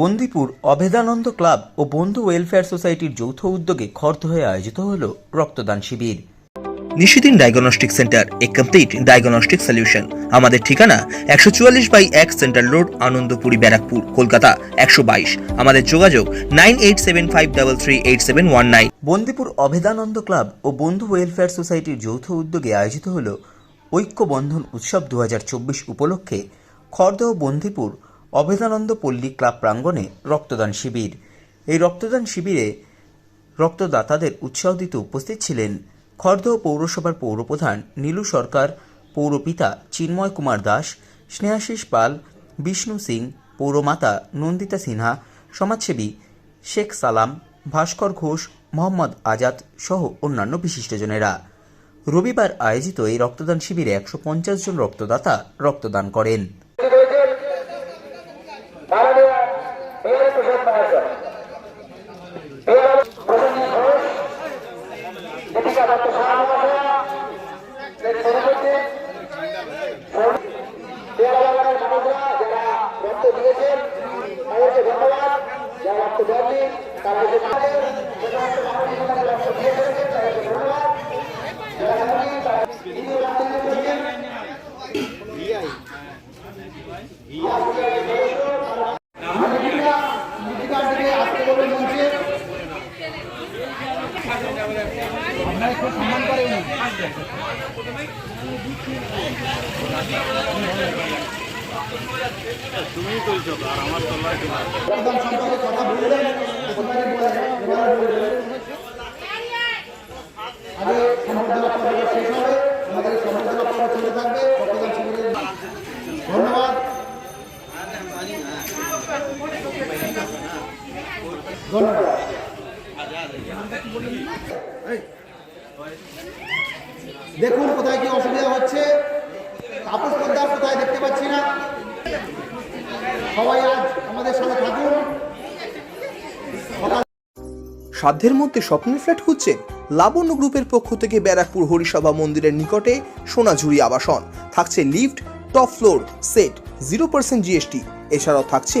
Bandipur Abhedananda club ও বন্ধু welfare সোসাইটির যৌথ উদ্যোগে খড়দহে আয়োজিত হল রক্তদান শিবির। নিশিদিন ডায়াগনস্টিক সেন্টার এ কমপ্লিট ডায়াগনস্টিক সলিউশন। আমাদের ঠিকানা একশো চুয়াল্লিশ বাই এক সেন্ট্রাল রোড আনন্দপুরি ব্যারাকপুর কলকাতা একশো বাইশ। আমাদের যোগাযোগ nine eight seven five double three eight seven one nine. Bandipur Abhedananda club ও বন্ধু ওয়েলফেয়ার সোসাইটির যৌথ উদ্যোগে আয়োজিত হল ঐক্যবন্ধন উৎসব দু হাজার চব্বিশ উপলক্ষে খড়দহ বন্দিপুর অভেদানন্দ পল্লী ক্লাব প্রাঙ্গণে রক্তদান শিবির। এই রক্তদান শিবিরে রক্তদাতাদের উৎসাহ দিতে উপস্থিত ছিলেন খড়দহ পৌরসভার পৌরপ্রধান নীলু সরকার, পৌরপিতা চিন্ময় কুমার দাস, স্নেহাশিস পাল, বিষ্ণু সিং, পৌরমাতা নন্দিতা সিনহা, সমাজসেবী শেখ সালাম, ভাস্কর ঘোষ, মোহাম্মদ আজাদ সহ অন্যান্য বিশিষ্টজনেরা। রবিবার আয়োজিত এই রক্তদান শিবিরে একশো পঞ্চাশ জন রক্তদাতা রক্তদান করেন। Kapten Tuhan Mahasiswa. Dia আগে সম্বর্ধনা পর্ব শেষ হবে আমাদের সম্বর্ধনা পর্ব চলে থাকবে রক্তদান শিবিরের ধন্যবাদ ধন্যবাদ। দেখুন কোথায় কি অসুবিধা হচ্ছে। তাপস পোদ্দার কোথায় দেখতে পাচ্ছি না। সবাই আজ আমাদের সাথে থাকুন। সাধ্যের মধ্যে স্বপ্নের ফ্ল্যাট খুঁজছেন লাবণ্য গ্রুপের পক্ষ থেকে ব্যারাকপুর হরিসভা মন্দিরের নিকটে সোনাঝুরি আবাসন। থাকছে lift, top floor, set zero percent GST এছাড়াও থাকছে